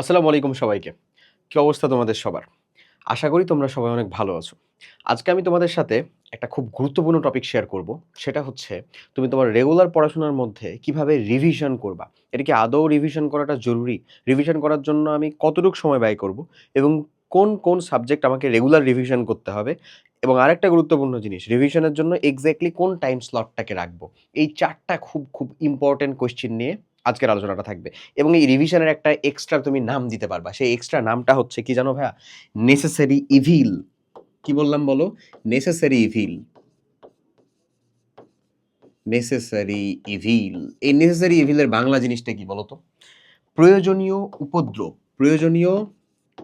আসসালামু আলাইকুম সবাইকে। কী অবস্থা তোমাদের সবার? আশা করি তোমরা সবাই অনেক ভালো আছো। আজকে আমি তোমাদের সাথে একটা খুব গুরুত্বপূর্ণ টপিক শেয়ার করব। সেটা হচ্ছে তুমি তোমার রেগুলার পড়াশোনার মধ্যে কীভাবে রিভিশন করবা? এটা কি আদৌ রিভিশন করাটা জরুরি? রিভিশন করার জন্য আমি কতটুকু সময় ব্যয় করব? এবং কোন কোন সাবজেক্ট আমাকে রেগুলার রিভিশন করতে হবে? এবং আরেকটা গুরুত্বপূর্ণ জিনিস রিভিশনের জন্য এক্স্যাক্টলি কোন টাইম স্লটটাকে রাখব? এই চারটা খুব খুব ইম্পর্টেন্ট কোয়েশ্চেন নিয়ে আজকের আলোচনাটা থাকবে। এবং এই রিভিশনের একটা এক্সট্রা তুমি নাম দিতে পারবা। সেই এক্সট্রা নামটা হচ্ছে কি জানো ভাইয়া? নেসেসারি ইভিল কি বললাম বলো? নেসেসারি ইভিল নেসেসারি ইভিল এই নেসেসারি ইভিলের বাংলা জিনিসটা কি বলো তো? প্রয়োজনীয় উপদ্রব। প্রয়োজনীয়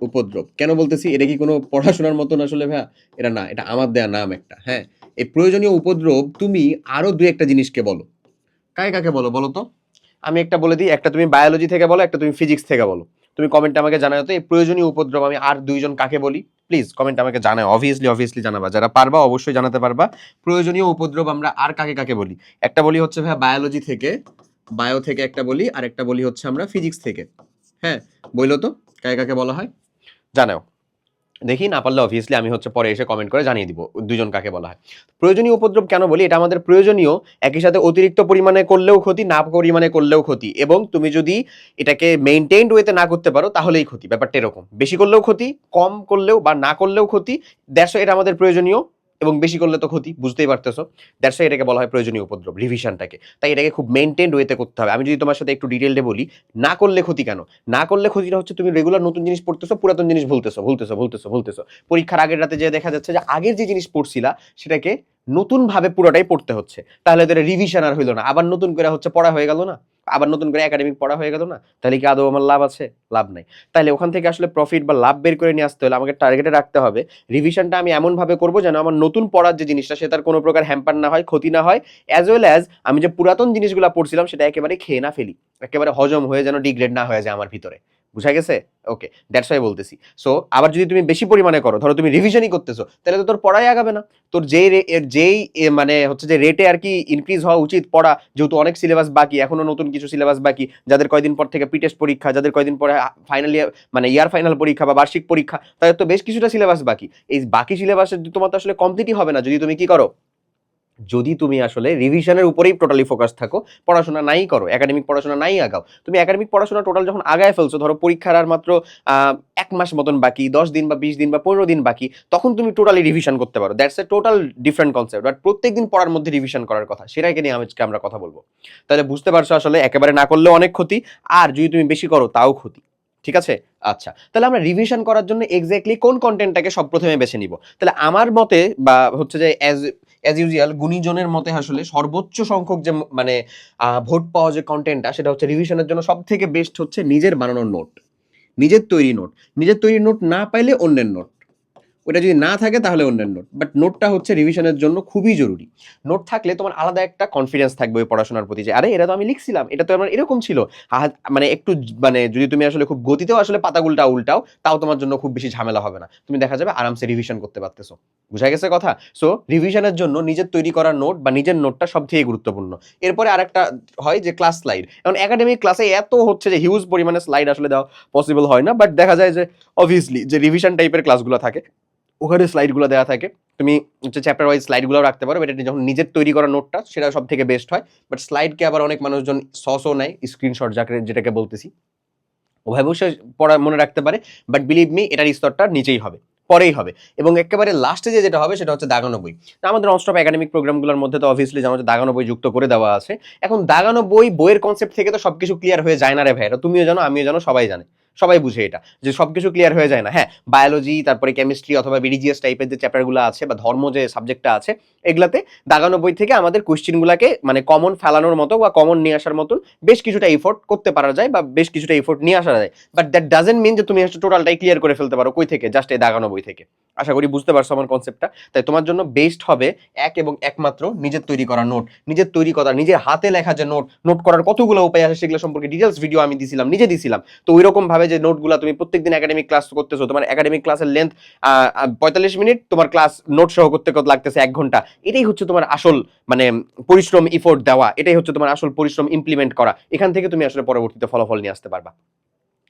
উপদ্রব। কেন বলতেছি? এটা কি কোনো পড়াশোনার মতন আসলে ভাইয়া? এটা না, এটা আমার দেয়া নাম একটা হ্যাঁ? এই প্রয়োজনীয় উপদ্রব তুমি আরও দু একটা জিনিসকে বলো। কাকে কাকে বলো বলো তো? আমি একটা বলে দিই, একটা তুমি বায়োলজি থেকে বলো, একটা তুমি ফিজিক্স থেকে বলো। তুমি কমেন্টে আমাকে জানাও তো, এই প্রয়োজনীয় উপদ্রব আমি আর দুইজন কাকে বলি? প্লিজ কমেন্ট আমাকে জানাও অবভিয়াসলি অবভিয়াসলি জানাবা। যারা পারবা, অবশ্যই জানাতে পারবা। প্রয়োজনীয় উপদ্রব আমরা আর কাকে কাকে বলি? একটা বলি হচ্ছে ভাই বায়োলজি থেকে বায়ো থেকে একটা বলি আর একটা বলি হচ্ছে আমরা ফিজিক্স থেকে। হ্যাঁ বলল তো? কাকে কাকে বলা হয়? জানাও। দেখি না পারলে অভিয়াসলি আমি হচ্ছে পরে এসে কমেন্ট করে জানিয়ে দিব দুজন কাকে বলা হয়। প্রয়োজনীয় উপদ্রব কেন বলি? এটা আমাদের প্রয়োজনীয়, একই সাথে অতিরিক্ত পরিমাণে করলেও ক্ষতি, না পরিমাণে করলেও ক্ষতি এবং তুমি যদি এটাকে মেনটেইনড ওয়েতে না করতে পারো তাহলেই ক্ষতি, ব্যাপারটা এরকম। বেশি করলেও ক্ষতি, কম করলেও বা না করলেও ক্ষতি দ্যাটস এটা আমাদের প্রয়োজনীয়। এবং বেশি করলে তো ক্ষতি, বুঝতেই পারতেছো। দ্যাটস এটাকে বলা হয় প্রয়োজনীয় উপদ্রব রিভিশনটাকে তাই এটাকে খুব মেনটেন্ড ওয়েতে করতে হবে। আমি যদি তোমার সাথে একটু ডিটেলডে বলি, না করলে ক্ষতি কেন? না করলে ক্ষতিটা হচ্ছে তুমি রেগুলার নতুন জিনিস পড়তেছো, পুরাতন জিনিস ভুলতেছো ভুলতেছো ভুলতেছো ভুলতেছো। পরীক্ষার আগের রাতে যে দেখা যাচ্ছে যে আগের যে জিনিস পড়ছিলা, সেটাকে নতুন ভাবে পুরোটাই পড়তে হচ্ছে। তাহলে তো রিভিশন আর হইল না। আবার নতুন করে হচ্ছে পড়া হয়ে গেল না? আবার নতুন করে একাডেমিক পড়া হয়ে গেল না, তাহলে কি আদৌ আমার লাভ আছে? লাভ নাই। তাহলে ওখান থেকে আসলে প্রফিট বা লাভ বের করে নিয়ে আসতে হলে আমাকে টার্গেটে রাখতে হবে। রিভিশনটা আমি এমন ভাবে করব যেন আমার নতুন পড়ার যে জিনিসটা, সে তার কোনো প্রকার হ্যাম্পার না হয়, ক্ষতি না হয় অ্যাজ ওয়েল অ্যাজ আমি যে পুরাতন জিনিসগুলো পড়ছিলাম, সেটা একেবারে খেয়ে না ফেলি। একেবারে হজম হয়ে যেন ডিগ্রেড না হয়ে যায় আমার ভিতরে। বুঝা গেছে? ওকে দ্যাটস ওয়াই বলতেছি। সো আবার যদি তুমি বেশি পরিমাণে করো, ধরো তুমি রিভিশনই করতেছো, তাহলে তো তোর পড়াই আগাবে না। তোর যেই যেই মানে হচ্ছে যে রেটে আর কি ইনক্রিজ হওয়া উচিত পড়া, যেহেতু অনেক সিলেবাস বাকি, এখনও নতুন কিছু সিলেবাস বাকি, যাদের কয়দিন পর থেকে পিটেস্ট পরীক্ষা, যাদের কয়দিন পরে ফাইনাল ইয়ার মানে ইয়ার ফাইনাল পরীক্ষা বা বার্ষিক পরীক্ষা, তাদের তো বেশ কিছুটা সিলেবাস বাকি। এই বাকি সিলেবাসের তোমার তো আসলে কমপ্লিটই হবে না। যদি তুমি কি করো? যদি তুমি আসলে রিভিশনের উপরেই টোটালি ফোকাস থাকো, পড়াশোনা নাই করো একাডেমিক পড়াশোনা নাই আগাও, তুমি একাডেমিক পড়াশোনা টোটাল যখন আগায় ফেলছো, ধরো পরীক্ষার আর মাত্র এক মাস মতন বাকি, দশ দিন বা বিশ দিন বা পনেরো দিন বাকি, তখন তুমি টোটালি রিভিশন করতে পারো। That's a total different concept but প্রত্যেক দিন পড়ার মধ্যে রিভিশন করার কথা, সেটাকে নিয়ে আজকে আমরা কথা বলব। তাহলে বুঝতে পারছ আসলে একেবারে না করলেও অনেক ক্ষতি, আর যদি তুমি বেশি করো, তাও ক্ষতি। ঠিক আছে? আচ্ছা তাহলে আমরা রিভিশন করার জন্য এক্স্যাক্টলি কোন কন্টেন্টটাকে সব প্রথমে বেছে নিব? তাহলে আমার মতে বা হচ্ছে যে অ্যাজ অ্যাজ ইউজুয়াল গুণীজনের মতে আসলে সর্বোচ্চ সংখ্যক যে মানে ভোট পাওয়া যে কন্টেন্টটা সেটা হচ্ছে রিভিশনের জন্য সব থেকে বেস্ট হচ্ছে নিজের বানানোর নোট নিজের তৈরি নোট নিজের তৈরি নোট না পাইলে অন্যের নোট ওটা যদি না থাকে তাহলে অন্যের নোট। বাট নোটটা হচ্ছে রিভিশনের জন্য খুবই জরুরি। নোট থাকলে তোমার আলাদা একটা কনফিডেন্স থাকবে ওই পড়াশোনার প্রতি যে, আরে, এটা তো আমি লিখছিলাম, এটা তো আমার এরকম ছিল। মানে একটু মানে যদি তুমি আসলে খুব গতিতেও আসলে পাতা উল্টা উল্টাও, তাও তোমার জন্য খুব বেশি ঝামেলা হবে না। তুমি দেখা যাবে আরামসে রিভিশন করতে পারতেছো। বুঝা গেছে কথা? সো রিভিশনের জন্য নিজের তৈরি করা নোট বা নিজের নোটটা সব থেকে গুরুত্বপূর্ণ। এরপরে আরেকটা হয় যে ক্লাস স্লাইড এখন একাডেমিক ক্লাসে এত হচ্ছে যে হিউজ পরিমাণে স্লাইড আসলে দেওয়া পসিবল হয় না। বাট দেখা যায় যে অবভিয়াসলি যে রিভিশন টাইপের ক্লাসগুলো থাকে ওখানে স্লাইডগুলো দেওয়া থাকে। তুমি হচ্ছে চ্যাপ্টার ওয়াইজ স্লাইডগুলো রাখতে পারো এটা যখন নিজের তৈরি করা নোটটা সেটা সব থেকে বেস্ট হয়। বাট স্লাইডকে আবার অনেক মানুষজন সসও নেয় স্ক্রিনশট যাকে, যেটাকে বলতেছি। ওভাবে অবশ্যই পড়া মনে রাখতে পারে বাট বিলিভ মি এটার স্তরটা নিচেই হবে, পরেই হবে। এবং একেবারে লাস্টে যে যেটা হবে, সেটা হচ্ছে দাগানো বই তা আমাদের ননস্টপ একাডেমিক প্রোগ্রামগুলোর মধ্যে তো অবভিয়াসলি যেমন দাগানো বই যুক্ত করে দেওয়া আছে। এখন দাগানো বই বইয়ের কনসেপ্ট থেকে তো সবকিছু ক্লিয়ার হয়ে যায় না রে ভাই তুমিও জানো, আমিও জানো, সবাই জানে। সবাই বুঝে এটা, যে সবকিছু ক্লিয়ার হয়ে যায় না। হ্যাঁ বায়োলজি তারপরে কেমিস্ট্রি অথবা বিডিজিএস টাইপের যে চ্যাপ্টারগুলো আছে বা ধর্ম যে সাবজেক্টটা আছে, এগুলাতে দাগানো বই থেকে আমাদের কোয়েশ্চেনগুলোকে মানে কমন ফেলানোর মতো বা কমন নিয়ে আসার মতন বেশ কিছুটা এফোর্ট করতে পারা যায় বা বেশ কিছুটা এফোর্ট নিয়ে আসা যায়। বাট দ্যাট ডাজেন্ট মিন যে তুমি টোটালটাই ক্লিয়ার করে ফেলতে পারো কই থেকে জাস্ট এই দাগানো বই থেকে। আশা করি বুঝতে পারছ আমার কনসেপ্টটা তাই তোমার জন্য বেস্ট হবে এক এবং একমাত্র নিজের তৈরি করা নোট নিজের তৈরি করা, নিজের হাতে লেখা যে নোট নোট করার কতগুলো উপায় আছে সেগুলো সম্পর্কে ডিটেলস ভিডিও আমি দিছিলাম, নিজে দিছিলাম। তো ওই রকম ভাবে যে নোটগুলো তুমি প্রত্যেকদিন একাডেমিক ক্লাস করতেছো, তোমার একাডেমিক ক্লাসের লেন্থ পঁয়তাল্লিশ মিনিট, তোমার ক্লাস নোট সহ করতে লাগতেছে এক ঘণ্টা। এটাই হচ্ছে তোমার আসল মানে পরিশ্রম ইফোর্ট দেওয়া। এটাই হচ্ছে তোমার আসল পরিশ্রম ইমপ্লিমেন্ট করা। এখান থেকে তুমি আসলে পরবর্তীতে ফলাফল নিয়ে আসতে পারবা।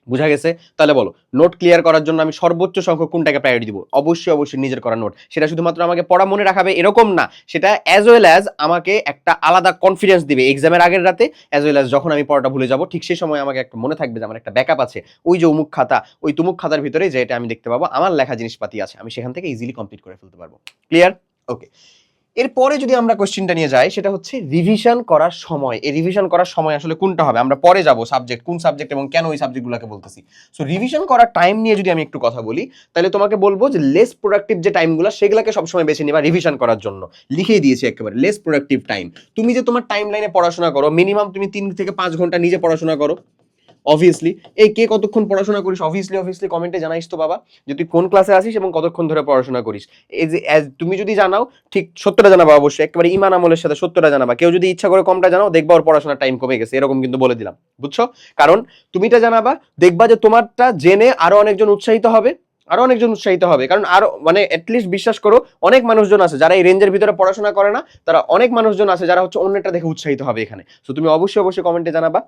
বুঝা গেছে? তাহলে বলো নোট ক্লিয়ার করার জন্য আমি সর্বোচ্চ সংখ্যক কোনটাকে প্রায়োরিটি দিব? অবশ্যই অবশ্যই নিজের করা নোট সেটা শুধুমাত্র আমাকে পড়া মনে রাখাবে এরকম না। সেটা অ্যাজ ওয়েল অ্যাজ আমাকে একটা আলাদা কনফিডেন্স দিবে এক্সামের আগের রাতে। অ্যাজ ওয়েল অ্যাজ যখন আমি পড়াটা ভুলে যাব, ঠিক সেই সময় আমাকে একটা মনে থাকবে যে আমার একটা ব্যাকআপ আছে। ওই যে অমুক খাতা, ওই তুমুক খাতার ভিতরে যে এটা আমি দেখতে পাবো। আমার লেখা জিনিসপাতি আছে, আমি সেখান থেকে ইজিলি কমপ্লিট করে ফেলতে পারব। ক্লিয়ার ওকে এরপরে যদি আমরা কোশ্চেনটা নিয়ে যাই, সেটা হচ্ছে রিভিশন করার সময়। এই রিভিশন করার সময় আসলে কোনটা হবে? আমরা পরে যাব সাবজেক্ট কোন সাবজেক্ট এবং কেন ওই সাবজেক্টগুলোকে বলতেছি। সো রিভিশন করার টাইম নিয়ে যদি আমি একটু কথা বলি, তাহলে তোমাকে বলব যে লেস প্রোডাক্টিভ যে টাইমগুলো সেগুলোকে সবসময় বেছে নিবা রিভিশন করার জন্য। লিখেই দিয়েছি একেবারে লেস প্রোডাক্টিভ টাইম তুমি যে তোমার টাইম লাইনে পড়াশোনা করো মিনিমাম তুমি তিন থেকে পাঁচ ঘণ্টা নিজে পড়াশোনা করো অবভিয়াসলি এই কে কতক্ষণ পড়াশোনা করিস? অবভিয়াসলি অবভিয়াসলি কমেন্টে জানাইস তো বাবা যে তুই কোন ক্লাসে আসিস এবং কতক্ষণ ধরে পড়াশোনা করিস। এই যে তুমি যদি জানাও, ঠিক সত্যটা জানাবা অবশ্যই। একেবারে ইমান আমলের সাথে সত্যটা জানাবা। কেউ যদি ইচ্ছা করে কমটা জানাও, দেখবা ওর পড়াশোনার টাইম কমে গেছে। এরকম কিন্তু বলে দিলাম। বুঝছ? কারণ তুমিটা জানাবা, দেখবা যে তোমারটা জেনে আরও অনেকজন উৎসাহিত হবে। আরও অনেকজন উৎসাহিত হবে। কারণ আরও মানে অ্যাটলিস্ট বিশ্বাস করো, অনেক মানুষজন আছে যারা এই রেঞ্জের ভিতরে পড়াশোনা করে না। তারা অনেক মানুষজন আছে যারা হচ্ছে অন্যটা দেখে উৎসাহিত হবে এখানে। তো তুমি অবশ্যই অবশ্যই কমেন্টে জানাবা।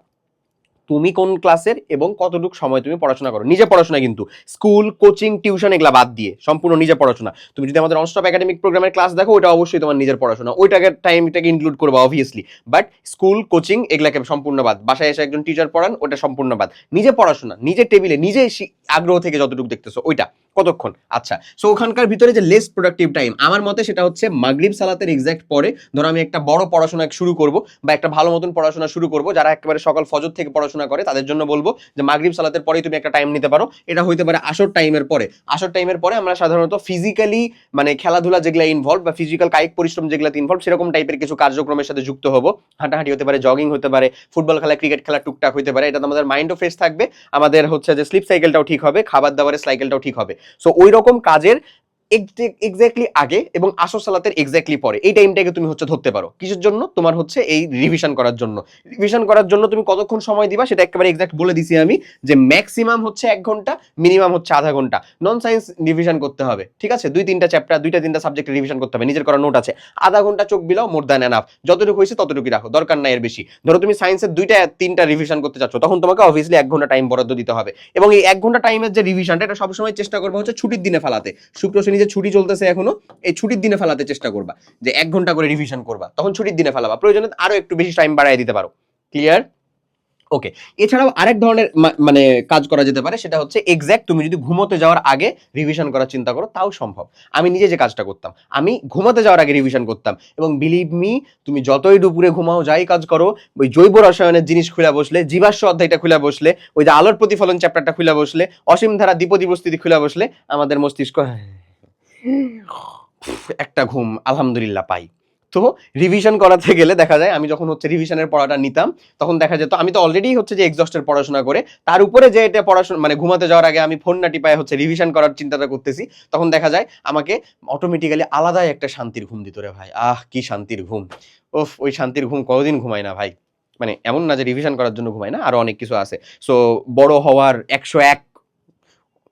তুমি কোন ক্লাসের এবং কতটুকু সময় তুমি পড়াশোনা করো? নিজে পড়াশোনা কিন্তু। স্কুল, কোচিং, টিউশন এগুলা বাদ দিয়ে সম্পূর্ণ নিজে পড়াশোনা। তুমি যদি আমাদের অনস্টপ একাডেমিক প্রোগ্রামের ক্লাস দেখো ওটা অবশ্যই তোমার নিজের পড়াশোনা। ওইটাকে টাইমটাকে ইনক্লুড করব অবভিয়াসলি বাট স্কুল কোচিং এগুলাকে সম্পূর্ণ বাদ। বাসায় এসে একজন টিচার পড়ান, ওটা সম্পূর্ণ বাদ। নিজে পড়াশোনা, নিজের টেবিলে নিজে আগ্রহ থেকে যতটুকু দেখতেছো, ওইটা। কতক্ষণ? আচ্ছা সো ওখানকার ভিতরে যে লেস প্রোডাক্টিভ টাইম আমার মতে সেটা হচ্ছে মাগরিব সালাতের এক্সাক্ট পরে, ধরো আমি একটা বড় পড়াশোনা শুরু করব বা একটা ভালো মতন পড়াশোনা শুরু করব, যারা একেবারে সকাল ফজর থেকে পড়াশোনা করে, তাদের জন্য বলব যে মাগরিব সালাতের পরেই তুমি একটা টাইম নিতে পারো। এটা হইতে পারে আসর টাইমের পরে। আসর টাইমের পরে আমরা সাধারণত ফিজিক্যালি মানে খেলাধুলা যেগুলো ইনভলভ বা ফিজিক্যাল কায়িক পরিশ্রম যেগুলোতে ইনভলভ সেরকম টাইপের কিছু কার্যক্রমের সাথে যুক্ত হব। হাঁটাহাঁটি হতে পারে জগিং হতে পারে ফুটবল খেলা ক্রিকেট খেলা, টুকটাক হতে পারে। এটা আমাদের মাইন্ডও ফ্রেশ থাকবে। আমাদের হচ্ছে যে স্লিপ সাইকেলটাও ঠিক হবে খাবার দাবারের সাইকেলটাও ঠিক হবে। সো ওই রকম কাজের এক্স্যাক্টলি আগে এবং আসর সালাতের এক্স্যাক্টলি পরে। এই টাইমটাকে তুমি হচ্ছে ধরতে পারো। কিসের জন্য? তোমার হচ্ছে এই রিভিশন করার জন্য। রিভিশন করার জন্য তুমি কতক্ষণ সময় দিবা সেটা একেবারে এক্সাক্ট বলে দিছি আমি যে ম্যাক্সিমাম হচ্ছে এক ঘণ্টা মিনিমাম হচ্ছে আধা ঘণ্টা। নন সায়েন্স রিভিশন করতে হবে। ঠিক আছে? দুই তিনটা চ্যাপ্টার দুইটা তিনটা সাবজেক্ট রিভিশন করতে হবে। নিজের করা নোট আছে। আধা ঘণ্টা চোখ বিলাও মোর দ্যান এনাফ যতটুকু হয়েছে ততটুকু রাখো। দরকার নাই এর বেশি। ধরো তুমি সায়েন্সের দুইটা, তিনটা রিভিশন করতে চাচ্ছ, তখন তোমাকে অবভিয়াসলি এক ঘণ্টা টাইম বরাদ্দ দিতে হবে। এবং এই এক ঘণ্টা টাইমের যে রিভিশনটা এটা সবসময় চেষ্টা করব হচ্ছে ছুটির দিনে ফেলাতে। শুক্র যে ছুটি চলতেছে এখনও, এই ছুটির দিনে ফেলাতে চেষ্টা করবা। যে এক ঘণ্টা করে রিভিশন করবা, তখন ছুটির দিনে ফেলাবা। প্রয়োজনে আরও একটু বেশি টাইম বাড়ায় দিতে পারো। ক্লিয়ার ওকে এছাড়াও আরেক ধরনের মানে কাজ করা যেতে পারে, সেটা হচ্ছে এক্স্যাক্ট তুমি যদি ঘুমোতে যাওয়ার আগে রিভিশন করার চিন্তা করো, তাও সম্ভব। আমি নিজে যে কাজটা করতাম, আমি ঘুমাতে যাওয়ার আগে রিভিশন করতাম। এবং বিলিভ মি তুমি যতই দুপুরে ঘুমাও, যাই কাজ করো, ওই জৈব রসায়নের জিনিস খুলে বসলে, জীবাশ্ম অধ্যায়টা খুলে বসলে, ওই যে আলোর প্রতিফলন চ্যাপ্টারটা খুলে বসলে, অসীম ধারা দ্বিপদী প্রস্তুতি খুলে বসলে, আমাদের মস্তিষ্ক একটা ঘুম, আলহামদুলিল্লাহ পাই। তো রিভিশন করাতে গেলে দেখা যায়, আমি যখন হচ্ছে রিভিশনের পড়াটা নিতাম, তখন দেখা যেত, আমি তো অলরেডি হচ্ছে যে এক্সস্টের পড়াশোনা করে, তার উপরে যে এটা পড়াশোনা মানে ঘুমাতে যাওয়ার আগে আমি ফোন না টিপায় হচ্ছে রিভিশন করার চিন্তাটা করতেছি, তখন দেখা যায় আমাকে অটোমেটিক্যালি আলাদাই একটা শান্তির ঘুম দিত রে ভাই। আহ, কি শান্তির ঘুম। ওফ ওই শান্তির ঘুম কতদিন ঘুমাই না ভাই? মানে এমন না যে রিভিশন করার জন্য ঘুমাই না, আরও অনেক কিছু আছে। সো বড় হওয়ার একশো এক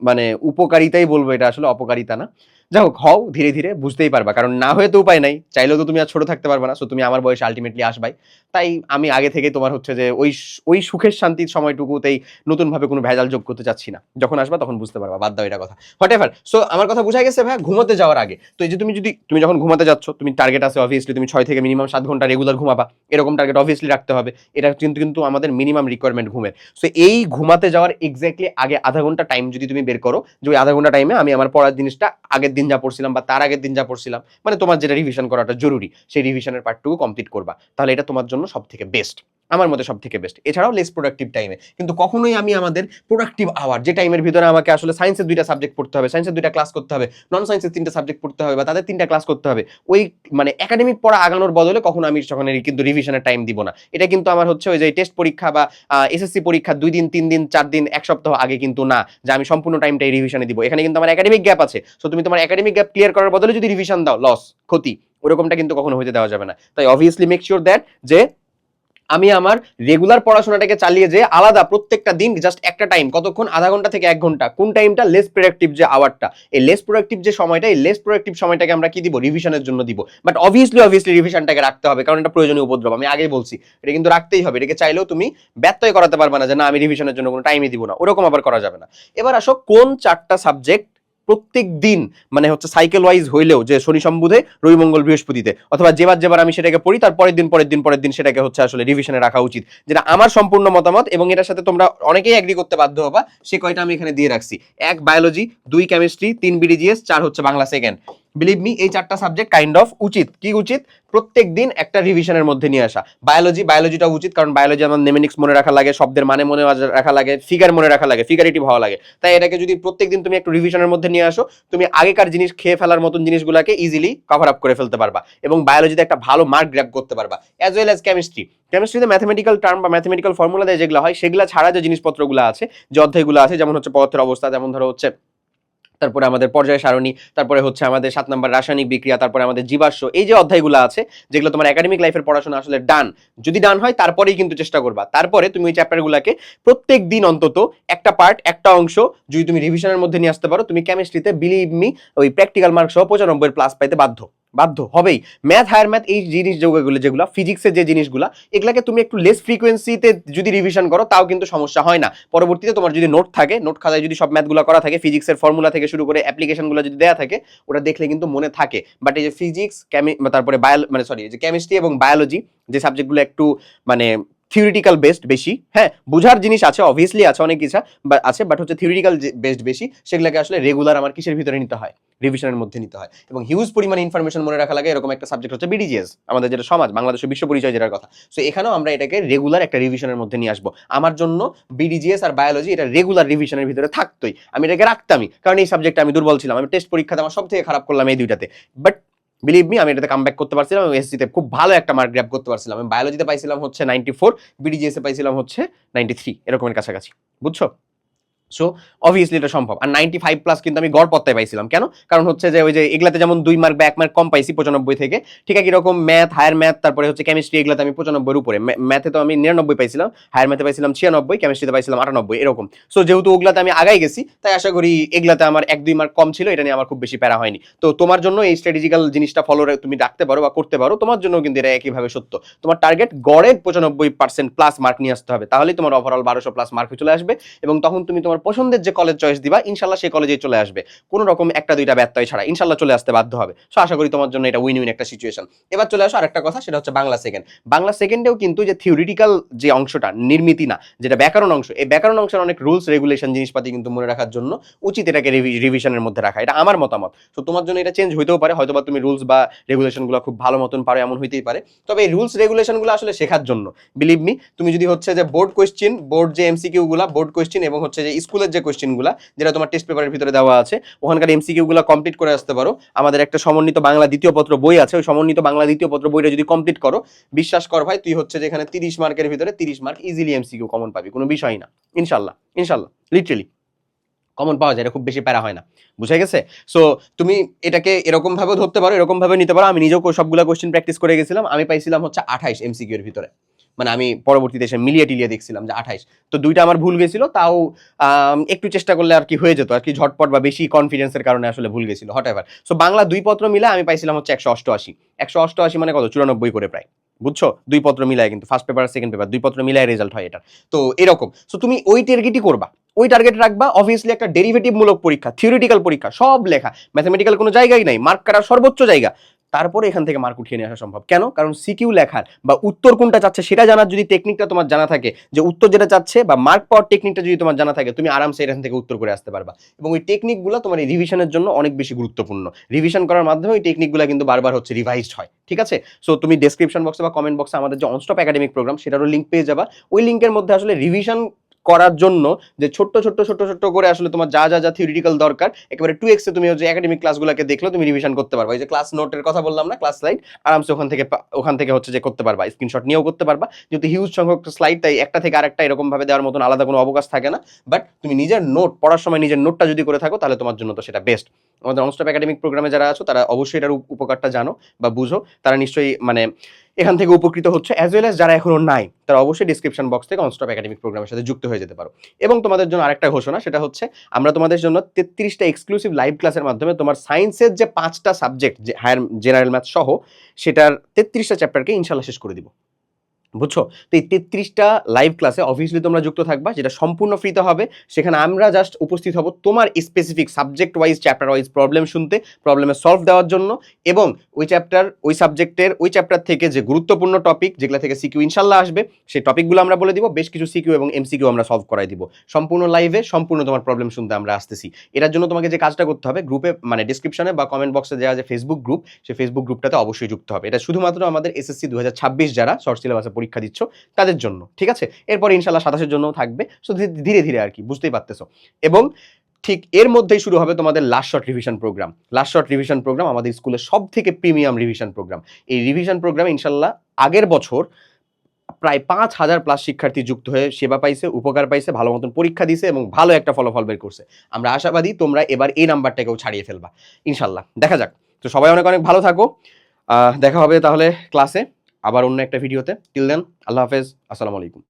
মানে উপকারিতাই বলব এটা আসলে, অপকারিতা না। যাই হোক, হও, ধীরে ধীরে বুঝতেই পারবা। কারণ না হয়ে তো উপায় নাই। চাইলেও তো তুমি আর ছোট থাকতে পারবে না সো তুমি আমার বয়সে আলটিমেটলি আসবাই। তাই আমি আগে থেকে তোমার হচ্ছে যে ওই ওই সুখের শান্তির সময়টুকুতেই নতুন ভাবে কোনো ভেজাল যোগ করতে চাচ্ছি না। যখন আসবা তখন বুঝতে পারবা, বাদ দাও এটা কথা। হোয়াট এভার সো আমার কথা বোঝা গেছে ভাই ঘুমাতে যাওয়ার আগে। তো এই যে তুমি যদি, তুমি যখন ঘুমাতে যাচ্ছ, তুমি টার্গেট আছে অবভিয়াসলি তুমি ছয় থেকে মিনিমাম সাত ঘণ্টা রেগুলার ঘুমাবা। এরকম টার্গেট অবভিয়াসলি রাখতে হবে। এটা কিন্তু কিন্তু আমাদের মিনিমাম রিকোয়ারমেন্ট ঘুমের। সো এই ঘুমাতে যাওয়ার এক্স্যাক্টলি আগে আধা ঘণ্টা টাইম যদি তুমি বের করো, যে ওই আধা ঘণ্টা টাইমে আমি আমার পড়ার জিনিসটা আগের দিন যা পড়ছিলাম বা তার আগের দিন যা পড়ছিলাম মানে তোমার যেটা রিভিশন করাটা জরুরি, সেই রিভিশনের পার্টটুকু কমপ্লিট করবা। তাহলে এটা তোমার জন্য সব থেকে বেস্ট আমার মতে সব থেকে বেস্ট এছাড়াও লেস প্রোডাক্টিভ টাইমে কিন্তু কখনোই আমি আমাদের প্রোডাক্টিভ আওয়ার যে টাইমের ভিতরে আমাকে আসলে সায়েন্সের দুইটা সাবজেক্ট পড়তে হবে সায়েন্সের দুইটা ক্লাস করতে হবে নন সায়েন্সের তিনটা সাবজেক্ট পড়তে হবে বা তাদের তিনটা ক্লাস করতে হবে, ওই মানে একাডেমিক পড়া আগানোর বদলে কখনো আমি সেখানে কিন্তু রিভিশনের টাইম দিব না। এটা কিন্তু আমার হচ্ছে ওই যে টেস্ট পরীক্ষা বা এসএসসি পরীক্ষা দুই দিন, তিন দিন, চার দিন, এক সপ্তাহ আগে কিন্তু না, যে আমি সম্পূর্ণ টাইমটাই রিভিশনে দিব। এখানে কিন্তু আমার একাডেমিক গ্যাপ আছে। সো তুমি তোমার একাডেমিক গ্যাপ ক্লিয়ার করার বদলে যদি রিভিশন দাও লস ক্ষতি, ওরকমটা কিন্তু কখনো হতে দেওয়া যাবে না। তাই অবভিয়াসলি মেক শিওর দ্যাট যে আমি আমার রেগুলার পড়াশোনাটাকে চালিয়ে যে আলাদা প্রত্যেকটা দিন জাস্ট একটা টাইম কতক্ষণ? আধা ঘণ্টা থেকে এক ঘণ্টা। কোন টাইমটা লেস প্রোডাক্টিভ যে আওয়ারটা এই লেস প্রোডাক্টিভ যে সময়টা, এই লেস প্রোডাক্টিভ সময়টাকে আমরা কি দিব? রিভিশনের জন্য দিব। বাট অবভিয়াসলি অবভিয়াসলি রিভিশনটাকে রাখতে হবে। কারণ এটা প্রয়োজনীয় উপদ্রব। আমি আগেই বলছি, এটা কিন্তু রাখতেই হবে। এটাকে চাইলেও তুমি ব্যত্যয় করাতে পারবে না যে, না, আমি রিভিশনের জন্য কোনো টাইমই দিব না। ওরকম আবার করা যাবে না। এবার আসো, কোন চারটা সাবজেক্ট প্রত্যেক দিন মানে হচ্ছে সাইকেল ওয়াইজ হইলেও যে শনি সম্বুধে, রবি মঙ্গল বৃহস্পতিতে, অথবা যেবার যেবার আমি সেটাকে পড়ি, তার পরের দিন পরের দিন পরের দিন সেটাকে হচ্ছে আসলে রিভিশনে রাখা উচিত। যেটা আমার সম্পূর্ণ মতামত এবং এটার সাথে তোমরা অনেকেই অ্যাগ্রি করতে বাধ্য হবা, সে কয়টা আমি এখানে দিয়ে রাখছি। এক বায়োলজি দুই কেমিস্ট্রি তিন বিডিজিএস চার হচ্ছে বাংলা সেকেন্ড বিলিভ মি এই চারটা সাবজেক্ট কাইন্ড অফ উচিত। কি উচিত? প্রত্যেক দিন একটা রিভিশনের মধ্যে নিয়ে আসা। বায়োলজি বায়োলজিটা উচিত, কারণ বায়োলজি আমার নেমেনিক্স মনে রাখা লাগে, শব্দের মানে মনে রাখা লাগে ফিগার মনে রাখা লাগে ফিগারেটিভ হওয়া লাগে। তাই এটাকে যদি প্রত্যেক দিন তুমি একটু রিভিশনের মধ্যে নিয়ে আসো, তুমি আগেকার জিনিস খেয়ে ফেলার মতন জিনিসগুলোকে ইজিলি কভার আপ করে ফেলতে পারবা এবং বায়োলজিতে একটা ভালো মার্ক গ্র্যাপ করতে পারবা অ্যাজ ওয়েল অ্যাজ কেমিস্ট্রি কেমিস্ট্রিতে ম্যাথমেটিক্যাল টার্ম বা ম্যাথমেটিক্যাল ফর্মুলা দেয় যেগুলো হয়, সেগুলো ছাড়া যে জিনিসপত্রগুলো আছে, যে অধ্যায়গুলো আছে, যেমন হচ্ছে পদার্থের অবস্থা, যেমন ধরো হচ্ছে তারপরে আমাদের পর্যায় সারণী, তারপরে হচ্ছে আমাদের সাত নম্বর রাসায়নিক বিক্রিয়া, তারপরে আমাদের জীবাশ্ম, এই যে অধ্যায়গুলো আছে, যেগুলো তোমার একাডেমিক লাইফের পড়াশোনা আসলে ডান যদি ডান হয় তারপরেই কিন্তু চেষ্টা করবা। তারপরে তুমি ওই চ্যাপ্টারগুলোকে প্রত্যেক দিন অন্তত একটা পার্ট একটা অংশ যদি তুমি রিভিশনের মধ্যে নিয়ে আসতে পারো, তুমি কেমিস্ট্রিতে বিলিভ মি ওই প্র্যাকটিক্যাল মার্কসহ পঁচানব্বই প্লাস পাইতে বাধ্য। বাধ্য হবেই। ম্যাথ হায়ার ম্যাথ এই জিনিস যেগুলো যেগুলো ফিজিক্সের যে জিনিসগুলো, এগুলাকে তুমি একটু লেস ফ্রিকোয়েন্সিতে যদি রিভিশন করো, তাও কিন্তু সমস্যা হয় না। পরবর্তীতে তোমার যদি নোট থাকে নোট খাতায় যদি সব ম্যাথগুলো করা থাকে ফিজিক্সের ফর্মুলা থেকে শুরু করে অ্যাপ্লিকেশনগুলো যদি দেওয়া থাকে, ওটা দেখলে কিন্তু মনে থাকে। বাট এই যে ফিজিক্স কেমি তারপরে বায়ো মানে সরি যে কেমিস্ট্রি এবং বায়োলজি যে সাবজেক্টগুলো একটু মানে থিওরিটিক্যাল বেসড বেশি। হ্যাঁ বুঝার জিনিস আছে অবভিয়াসলি আছে অনেক কিছু আছে বাট হচ্ছে থিওরিটিক্যাল বেসড বেশি, সেগুলোকে আসলে রেগুলার আমার কিসের ভিতরে নিতে হয়? রিভিশনের মধ্যে নিতে হয়। এবং হিউজ পরিমাণে ইনফরমেশন মনে রাখা লাগে, এরকম একটা সাবজেক্ট হচ্ছে বিডিজিএস আমাদের যেটা সমাজ, বাংলাদেশের বিশ্ব পরিচয় যেটার কথা। সো এখানেও আমরা এটাকে রেগুলার একটা রিভিশনের মধ্যে নিয়ে আসব। আমার জন্য বিডিজিএস আর বায়োলজি এটা রেগুলার রিভিশনের ভিতরে থাকতোই। আমি এটাকে রাখতামই, কারণ এই সাবজেক্টে আমি দুর্বল ছিলাম, আমি টেস্ট পরীক্ষাতে আমার সব থেকে খারাপ করলাম এই দুইটাতে। বাট বিলিভ মি আমি এটাতে কাম ব্যাক করতে পারছিলাম এবং এসসিতে খুব ভালো একটা মার্ক গ্র্যাপ করতে পারছিলাম। আমি বায়োলজিতে পাইছিলাম হচ্ছে নাইনটি ফোর বিডিজিএসে পাইছিলাম হচ্ছে নাইনটি থ্রি এরকমের কাছাকাছি। বুঝছ? সো অবভিয়াসলি এটা সম্ভব। আর নাইনটি ফাইভ প্লাস কিন্তু আমি গড় পত্তায় পাইছিলাম। কেন? কারণ হচ্ছে যে ওই যে এগুলাতে যেমন দুই মার্ক বা এক মার্ক কম পাইছি পঁচানব্বই থেকে, ঠিক আছে এরকম ম্যাথ হায়ার ম্যাথ তারপরে হচ্ছে কেমিস্ট্রি এগুলাতে আমি পঁচানব্বইয়ের উপরে। ম্যাথে তো আমি নিরানব্বই পাইছিলাম হায়ার ম্যাথে পাইছিলাম ছিয়ানব্বই কেমিস্ট্রিতে পাইছিলাম আটানব্বই, এরকম। সো যেহেতু ওগুলাতে আমি আগাই গেছি, তাই আশা করি এগুলাতে আমার এক, দুই মার্ক কম ছিল, এটা নিয়ে আমার খুব বেশি প্যারা হয়নি। তো তোমার জন্য এই স্ট্র্যাটেজিক্যাল জিনিসটা ফলো তুমি রাখতে পারো বা করতে পারো, তোমার জন্য কিন্তু এটা একইভাবে সত্য। তোমার টার্গেট গড়ে পঁচানব্বই পার্সেন্ট প্লাস মার্ক নিয়ে আসতে হবে, তাহলেই তোমার ওভারঅল বারোশো প্লাস মার্ক চলে আসবে এবং তখন তুমি তোমার পছন্দের যে কলেজ চয়েস দিবা, ইনশাল্লাহ সেই কলেজে চলে আসবে। কোনো রকম একটা দুইটা ব্যত্যয় ছাড়া ইনশাল্লাহ চলে আসতে বাধ্য হবে। সো আশা করি তোমার জন্য এটা উইন উইন একটা সিচুয়েশন এবার চলে আসো আরেকটা কথা, সেটা হচ্ছে বাংলা সেকেন্ড বাংলা সেকেন্ডেও কিন্তু যে থিওরিটিক্যাল যে অংশটা, নির্মিতি না, যেটা ব্যাকরণ অংশ, এই ব্যাকরণ অংশের অনেক রুলস রেগুলেশন জিনিসপাতি কিন্তু মনে রাখার জন্য উচিত এটাকে রিভিশনের মধ্যে রাখা। এটা আমার মতামত। তো তোমার জন্য এটা চেঞ্জ হইতেও পারে হয়তো বা তুমি রুলস বা রেগুলেশনগুলো খুব ভালো মতন পারো, এমন হইতেই পারে। তবে এই রুলস রেগুলেশনগুলো আসলে শেখার জন্য। বিলিভ মি তুমি যদি হচ্ছে যে বোর্ড কোয়েশ্চেন বোর্ড যে এমসিকিউ গুলা বোর্ড কোয়েশ্চেন এবং হচ্ছে যে স্কুলের যে কোয়েশ্চেনগুলো যেটা তোমার টেস্ট পেপারের ভিতরে দেওয়া আছে, ওখানকার এমসিকিউ গুলো কমপ্লিট করে আসতে পারো। আমাদের একটা সমন্বিত বাংলা দ্বিতীয় পত্র বই আছে, ওই সমন্বিত বাংলা দ্বিতীয় পত্র বইটা যদি কমপ্লিট করো, বিশ্বাস কর ভাই, তুই হচ্ছে যে এখানে তিরিশ মার্কের ভিতরে তিরিশ মার্ক ইজিলি এমসিকিউ কমন পাবি, কোনো বিষয় না। ইনশাল্লাহ ইনশাল্লাহ লিটারেলি কমন পাওয়া যায়, এটা খুব বেশি প্যারা হয় না। বুঝে গেছে? সো তুমি এটাকে এরকম ভাবে ধরতে পারো এরকম ভাবে নিতে পারো। আমি নিজেও সবগুলো কোশ্চেন প্র্যাকটিস করে গেছিলাম, আমি পাইছিলাম হচ্ছে আঠাইশ এর ভিতরে। মানে আমি পরবর্তীতে এসে মিলিয়ে টিলিয়ে দেখছিলাম যে আঠাইশ। তো দুইটা আমার ভুল গেছিল, তাও একটু চেষ্টা করলে আর কি হয়ে যেত, আর কি ঝটপট বা বেশি কনফিডেন্সের কারণে আসলে ভুল গেছিল হট এভার সো বাংলা দুই পত্র মিলে আমি পাইছিলাম হচ্ছে একশো অষ্টআশি। একশো অষ্টআশি মানে কত? চুরানব্বই করে প্রায়। বুঝছ? দুই পত্র মিলায় কিন্তু ফার্স্ট পেপার সেকেন্ড পেপার দুই পত্র মিলায় রেজাল্ট হয় এটা তো, এরকম। সো তুমি ওই টার্গেটই করবা। ওই টার্গেট রাখবা অবভিয়াসলি একটা ডেরিভেটিভ মূলক পরীক্ষা থিওরিটিক্যাল পরীক্ষা, সব লেখা। ম্যাথমেটিক্যাল কোনো জায়গায় নাই মার্ক কাটার সর্বোচ্চ জায়গা। তারপরে এখান থেকে মার্ক উঠিয়ে নিয়ে আসা সম্ভব। কেন? কারণ সিকিউ লেখার বা উত্তর কোনটা চাচ্ছে সেটা জানার যদি টেকনিকটা তোমার জানা থাকে, যে উত্তর যেটা চাচ্ছে বা মার্ক পাওয়ার টেকনিকটা যদি তোমার জানা থাকে, তুমি আরামসে এখান থেকে উত্তর করে আসতে পারবা। এবং ওই টেকনিকগুলো তোমার এই রিভিশনের জন্য অনেক বেশি গুরুত্বপূর্ণ। রিভিশন করার মাধ্যমে ওই টেকনিকগুলো কিন্তু বারবার হচ্ছে রিভাইজড হয়, ঠিক আছে? সো তুমি ডেসক্রিপশন বক্সে বা কমেন্ট বক্সে আমাদের যে অনস্টপ একাডেমিক প্রোগ্রাম সেটারও লিঙ্ক পেয়ে যাবা। ওই লিঙ্কের মধ্যে আসলে রিভিশন করার জন্য যে ছোট্ট ছোট্ট ছোট্ট ছোট্ট করে আসলে তোমার যা যা যা থিওরিটিক্যাল দরকার, একেবারে টু এক্সে তুমি হচ্ছে একাডেমিক ক্লাসগুলোকে দেখলে তুমি রিভিশন করতে পারবা। এই যে ক্লাস নোটের কথা বললাম না ক্লাস স্লাইড আরামসে ওখান থেকে ওখান থেকে হচ্ছে যে করতে পারবা স্ক্রিনশট নিয়েও করতে পারবা। যেহেতু হিউজ সংখ্যক স্লাইড তাই একটা থেকে আরেকটা এরকমভাবে দেওয়ার মতন আলাদা কোনো অবকাশ থাকে না। বাট তুমি নিজের নোট পড়ার সময় নিজের নোটটা যদি করে থাকো, তাহলে তোমার জন্য তো সেটা বেস্ট আমাদের ননস্টপ একাডেমিক প্রোগ্রামে যারা আছো, তারা অবশ্যই এটার উপকারটা জানো বা বুঝো। তারা নিশ্চয়ই মানে এখান থেকে উপকৃত হচ্ছে অ্যাজ ওয়েল অ্যাজ যারা এখনও নাই, তারা অবশ্যই ডিসক্রিপশন বক্স থেকে ননস্টপ একাডেমিক প্রোগ্রামের সাথে যুক্ত হয়ে যেতে পারো। এবং তোমাদের জন্য আরেকটা ঘোষণা, সেটা হচ্ছে আমরা তোমাদের জন্য তেত্রিশটা এক্সক্লুসিভ লাইভ ক্লাসের মাধ্যমে তোমার সায়েন্সের যে পাঁচটা সাবজেক্ট যে হায়ার জেনারেল ম্যাথ সহ, সেটার তেত্রিশটা চ্যাপ্টারকে ইনশাল্লাহ শেষ করে দিব। বুঝছ? তো এই তেত্রিশটা লাইভ ক্লাসে অবভিয়াসলি তোমরা যুক্ত থাকবা, যেটা সম্পূর্ণ ফ্রিতে হবে। সেখানে আমরা জাস্ট উপস্থিত হব তোমার specific subject wise chapter wise problem শুনতে প্রবলেমের সলভ দেওয়ার জন্য এবং ওই চ্যাপ্টার ওই সাবজেক্টের ওই চ্যাপ্টার থেকে যে গুরুত্বপূর্ণ টপিক যেগুলো থেকে সিকিউ ইনশাল্লাহ আসবে, সেই টপিকগুলো আমরা বলে দিব, বেশ কিছু সিকিউ এবং এমসিকিউ আমরা সলভ করাই দিব। সম্পূর্ণ লাইভে সম্পূর্ণ তোমার প্রবলেম শুনতে আমরা আসতেছি। এটার জন্য তোমাকে যে কাজটা করতে হবে গ্রুপে মানে ডিসক্রিপশনে বা কমেন্ট বক্সে দেওয়া যে ফেসবুক গ্রুপ সেই ফেসবুক গ্রুপটাতে অবশ্যই যুক্ত হবে। এটা শুধুমাত্র আমাদের এসএসসি দু হাজার ছাব্বিশ যারা শর্ট সিলেবাসে পরীক্ষা দিচ্ছ তাদের জন্য, ঠিক আছে? এরপর ইনশাল্লাহ সাতাশের জন্য থাকবে। সো ধীরে ধীরে আর কি, বুঝতেই পারতেছো। এবং ঠিক এর মধ্যেই শুরু হবে তোমাদের last short revision programme last short revision programme আমাদের স্কুলের সব থেকে প্রিমিয়াম রিভিশন প্রোগ্রাম এই রিভিশন প্রোগ্রামে ইনশাল্লাহ আগের বছর প্রায় পাঁচ হাজার প্লাস শিক্ষার্থী যুক্ত হয়ে সেবা পাইছে, উপকার পাইছে, ভালো মতন পরীক্ষা দিছে এবং ভালো একটা ফলাফল বের করছে। আমরা আশাবাদী তোমরা এবার এই নাম্বারটাকেও ছাড়িয়ে ফেলবা। ইনশাল্লাহ দেখা যাক। তো সবাই অনেক অনেক ভালো থাকো। দেখা হবে তাহলে ক্লাসে আবার অন্য একটা ভিডিওতে। টিল দেন আল্লাহ হাফেজ আসসালামু আলাইকুম।